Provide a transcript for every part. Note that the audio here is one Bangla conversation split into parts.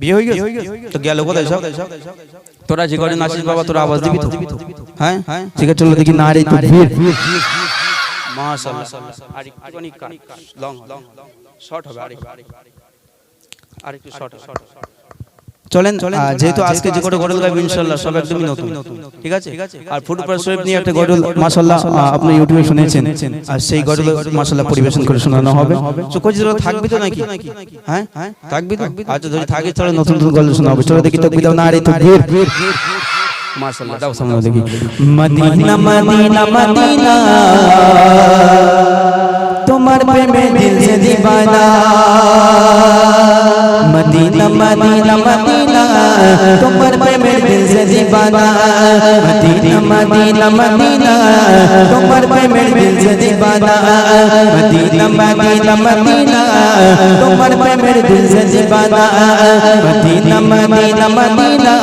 বিয়ে হয়ে গেছে? তো গেল কোথায় সব? তোরা যে করে নাচিস বাবা তোরা আওয়াজ দিবি তো? হ্যাঁ ঠিক আছে চলো দেখি না রে তো ভিড়। মাশাআল্লাহ। আর একটুখানি লং লং শর্ট হবে আর একটু শর্ট শর্ট চলেন যেহেতু আজকে যে কটা গডল গাইব ইনশাআল্লাহ সব একদমই নতুন। ঠিক আছে? আর ফুটবল শরীফ নিয়ে একটা গডল মাশাআল্লাহ আপনি ইউটিউবে শুনেছেন। আর সেই গডল মাশাআল্লাহ পরিবেশন করে শোনানো হবে। তো কোচ থাকবি তো নাকি? হ্যাঁ থাকবি তো? আচ্ছা যদি থাকে চলো নতুন নতুন গডল শোনা হবে চলো দেখি তো বিদাও না? রে তো ভিড় মাশাআল্লাহ দাও সামনে দেখি। Medina Medina. মদিনা। তোমার প্রেমে দিল সে দিবানা মদিনা মদিনা মদিনা তোমার প্রেমে দিল দিবানা মদিনা মদিনা মদিনা তোমার প্রেমে দিল দিবানা মদিনা মদিনা মদিনা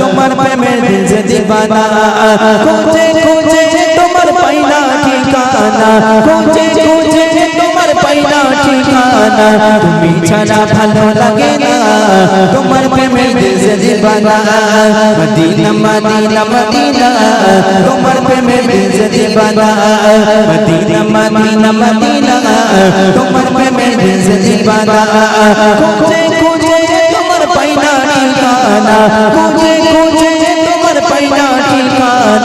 তোমার প্রেমে দিল দিবানা খোঁজে খোঁজে তোমার পাইনা ঠিকানা খোঁজে খোঁজে ঠিকানা? তুমি ছাড়া ভালো লাগে না। তোমার প্রেমে দিল সে দিবানা মদিনা মদিনা মদিনা। তোমার প্রেমে দিল সে দিবানা মদিনা মদিনা মদিনা। তোমার প্রেমে দিল সে দিবানা খোঁজে খোঁজে তোমার পাইনা ঠিকানা। খোঁজে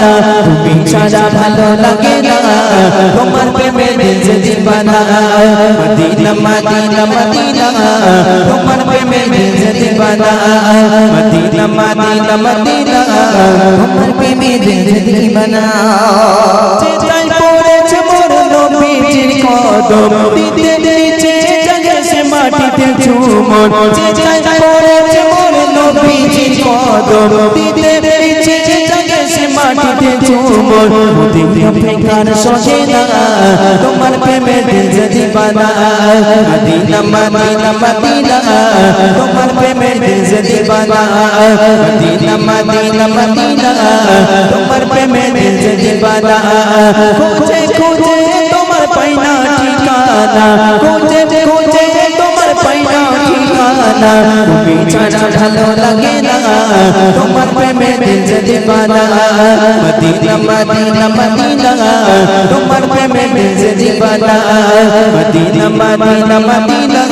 ঠিকানা তুমি ছাড়া ভালো লাগে না। তোমার প্রেমে সে দিবানা মদিনা মদিনা মদিনা। তোমার প্রেমে দিল দিবানা মদিনা মদিনা মদিনা। তোমার প্রেমে দিল দিবানা চিন্তায় পড়েছে মোর নবীজির কদম, দিতে দিতে জাগে সে মাটিতে ঝুমর। চিন্তায় পড়েছে মোর নবীজির কদম, দিতে মাটিতে ঝুমর মদিনা ফেকার সহে না। তোমার প্রেমে দিল যে দিবানা মদিনা মদিনা মদিনা। তোমার প্রেমে দিল যে দিবানা মদিনা মদিনা মদিনা। তোমার প্রেমে দিল যে দিবানা খোঁজে তোমার পাইনা ঠিকানা। খোঁজে খোঁজে ঠিকানা তুমি ছাড়া ভালো লাগে না। তোমার প্রেমে দিল যে দিবানা, মদিনা মদিনা মদিনা। তোমার প্রেমে দিল যে দিবানা, মদিনা মদিনা মদিনা।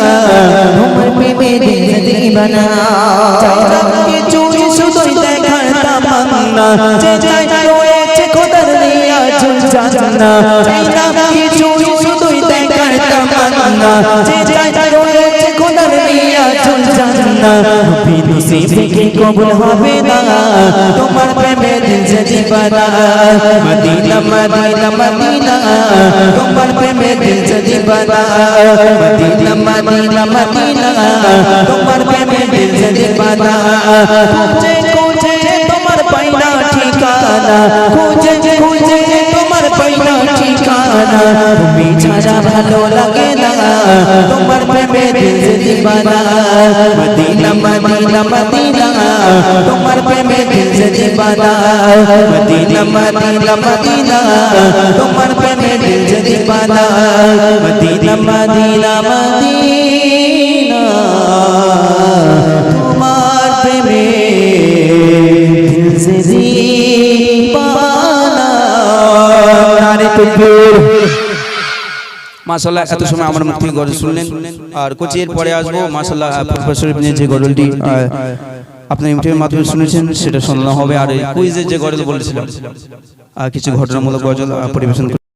তোমার প্রেমে দিল যে দিবানা। কিছু শুধু দেখার তামান্না। যে যাই রয়েছে খোদার নিয়া জানা চাই না, কিছু শুধু দেখার তামান্না। যে জানা বিনু সে থেকে কবুল হবে না, তোমার প্রেমে দিল যে দিবানা, মদিনা মদিনা মদিনা, তোমার প্রেমে দিল যে দিবানা, মদিনা মদিনা মদিনা, তোমার প্রেমে দিল যে দিবানা। খুঁজে খুঁজে তোমার পাইনা ঠিকানা, খুঁজে খুঁজে তোমার পাইনা ঠিকানা, তুমি ছাড়া ভালো লাগে না তোমার প্রেমে দিল দিবানা। Medina Medina Medina. তোমার প্রেমে দিল দিবানা। Medina Medina Medina. তোমার প্রেমে দিল দিবানা। Medina Medina Medina. তোমার প্রেমে দিল দিবানা। নারে তুকুর মাশাল্লাহ এত সময় আমার মুখ থেকে গজল শুনলেন। আর কোচি এর পরে আসব মাসাল্লাহ প্রফেসর যে গজলটি আপনি ইউটিউবের মাধ্যমে শুনেছেন সেটা শোনানো হবে। আর কুইজের যে গজল বলেছিলাম আর কিছু ঘটনামূলক গজল পরিবেশন